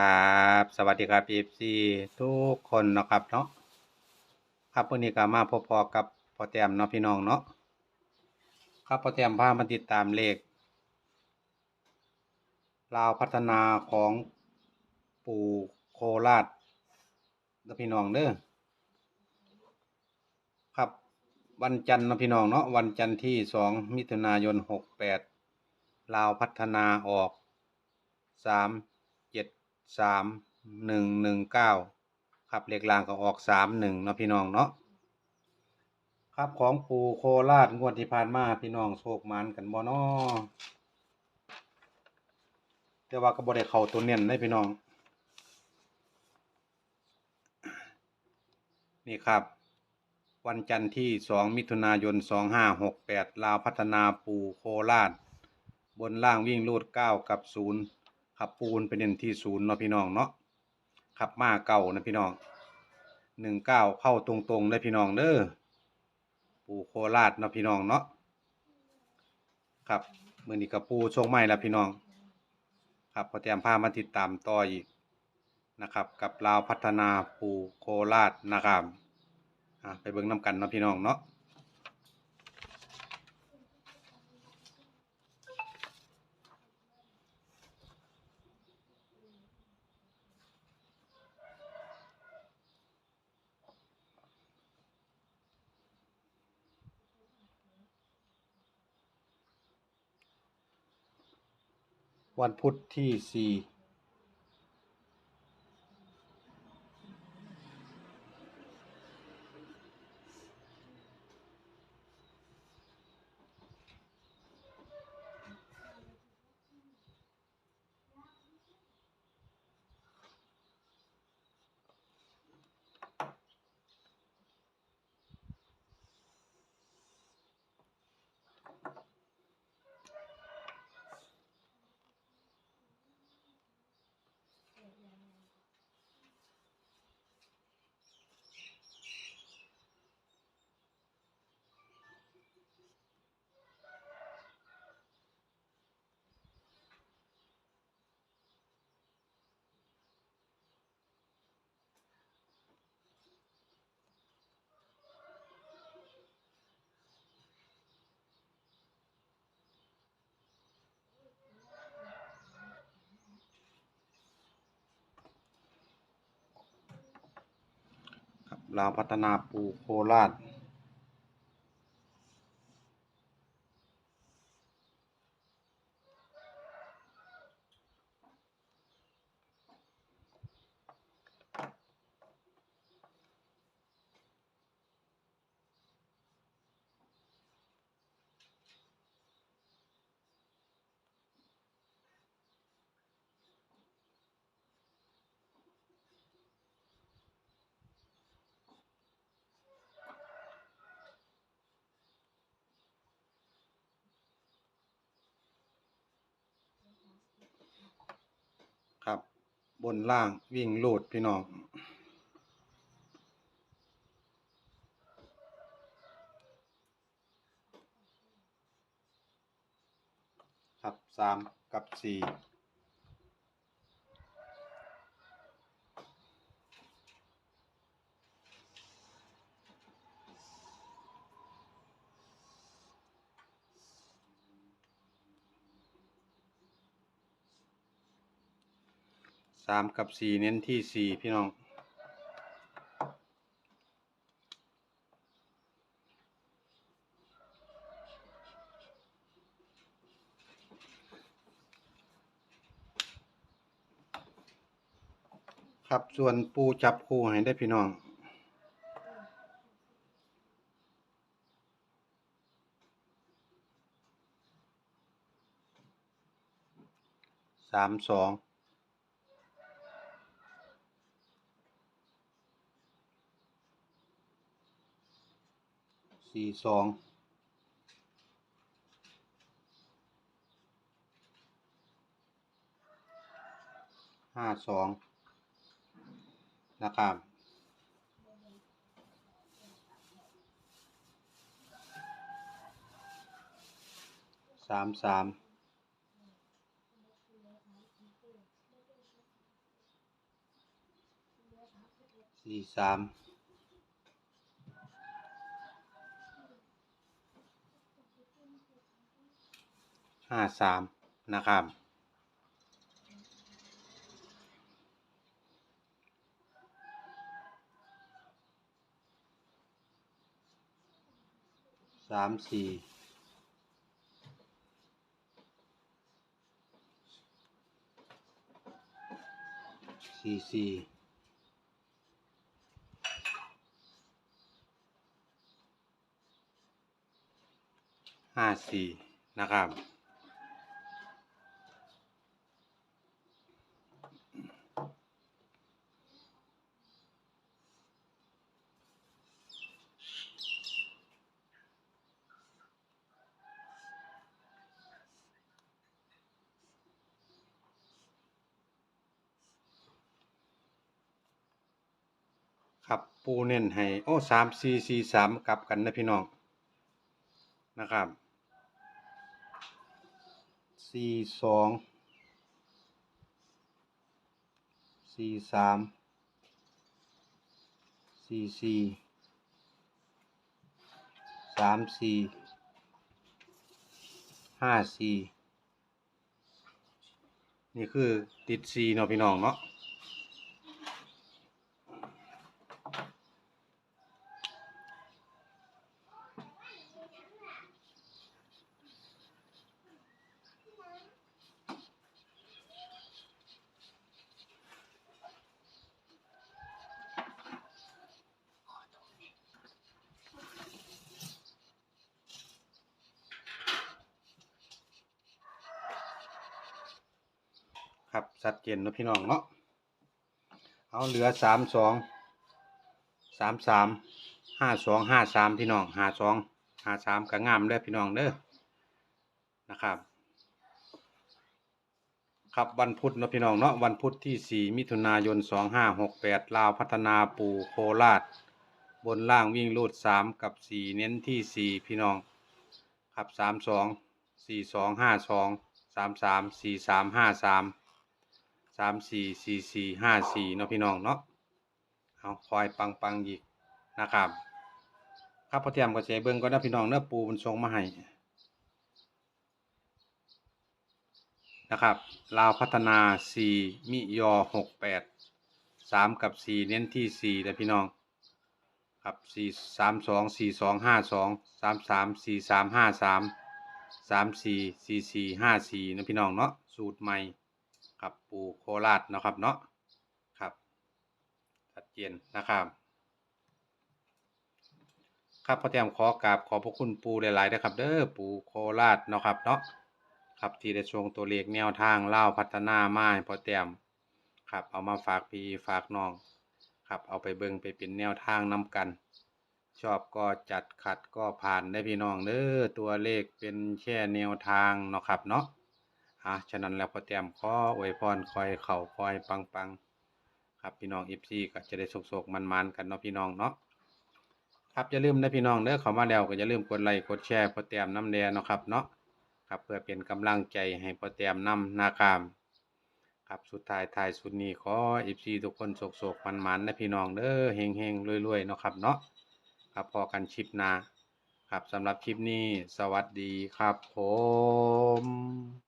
ครับ สวัสดีครับ FC ทุกคนนะครับเนาะครับวันนี้ก็มาพบพอกับพ่อแต้มเนาะพี่น้องเนาะครับพ่อแต้มพามาติดตามเลขลาวพัฒนาของปู่โคราชเด้อพี่น้องเด้อครับวันจันทร์นะพี่น้องเนาะวันจันทร์ที่สองมิถุนายนหกแปดลาวพัฒนาออกสาม สามหนึ่งหนึ่งเก้าครับเลขล่างก็ออกสามหนึ่งเนาะพี่น้องเนาะครับของปูโคราชงวดที่ผ่านมาพี่น้องโชคมันกันบ่เนาะแต่ว่าก็บ่ได้เข้าตัวเน้นได้พี่น้อง นี่ครับ วันจันทร์ที่ 2 มิถุนายน 2568 ลาวพัฒนาปูโคราช บนล่างวิ่งลูด 9 กับ 0 ขับปูนเป็นเน้นที่0เนาะพี่น้องเนาะขับมาเก่านะพี่น้อง19เก้าเข้าตรงๆเลยพี่น้องเด้อปูโคราชเนาะพี่น้องเนาะครับมื้อนี้กับปูทรงใหม่แล้วพี่น้อง ครับพอเตรียมพามาติดตามต่ออีกนะครับ กับลาวพัฒนาปูโคราชนะครับไปเบิ่งน้ำกันเนาะพี่น้องเนาะ วันพุธที่ เราพัฒนาปูโคราช บนล่างวิ่งโลดพี่น้อง ครับสามกับสี่ สามกับสี่เน้นที่สี่พี่น้อง ครับส่วนปูจับคู่ให้ได้พี่น้องสามสอง สี่สองห้าสองนะครับสามสามสี่สาม ห้าสามนะครับ สามสี่สี่สี่ห้าสี่นะครับ ครับ ปูเน้นให้โอ้สามสี่สี่สามกลับกันนะพี่น้องนะครับสี่สองสี่สามสี่สี่สามสี่ห้าสี่นี่คือติดสี่เนาะพี่น้องเนาะ ชัดเจนนะพี่น้องเนาะเอาเหลือสามสองสามสามห้าสองห้าสามพี่น้องห้าสองห้าสามก็งามเด้พี่น้องเด้อนะครับครับวันพุธนะพี่น้องเนาะวันพุธที่สี่มิถุนายนสองห้าหกแปดลาวพัฒนาปูโคราช บนล่างวิ่งรูดสามกับสี่เน้นที่สี่พี่น้องครับสามสอง สามสี่สี่สี่ห้าสี่เนาะพี่น้องเนาะเอาคอยปังปังอีกนะครับ ครับพอเตรียมก็เสียเบิ้งก็นะพี่น้องเนื้อปูมันทรงมาให้นะครับลาวพัฒนาสี่มิยอหกแปดสามกับสี่เน้นที่สี่เลยพี่น้อง ครับสี่สามสองสี่สองห้าสองสามสามสี่สามห้าสามสามสี่สี่สี่ห้าสี่นะพี่น้องเนาะสูตรใหม่ ครับปูโคราชเนาะครับเนาะครับชัดเจนนะครับครับพ่อแต้มขอกราบขอบพระคุณปูหลายๆนะครับ เด้อปูโคราชเนาะครับเนาะครับที่ได้ชงตัวเลขแนวทางเล่าพัฒนามาให้พ่อแต้มครับเอามาฝากพี่ฝากน้องครับเอาไปเบิ่งไปเป็นแนวทางนำกันชอบก็จัดขัดก็ผ่านได้พี่น้องเด้อตัวเลขเป็นแค่แนวทางเนาะครับเนาะ อะฉะนั้นแล้วพอเตรียมขออวยพรคอยเข่าคอยปังปังครับพี่น้องอีพีก็จะได้โศกๆมันๆกันเนาะพี่น้องเนาะครับอย่าลืมนะพี่น้องเด้อเข้ามาแล้วก็อย่าลืมกดไลค์กดแชร์พอเตรียมน้ำแดงเนาะครับเนาะครับเพื่อเป็นกำลังใจให้พอเตรียมนำนาคามครับสุดท้ายท้ายสุดนี้ขออีพีทุกคนโศกโศกมันมันนะพี่น้องเด้อเฮงเฮงรวยๆเนาะครับเนาะครับพอกันชิปนาครับสำหรับคลิปนี้สวัสดีครับผม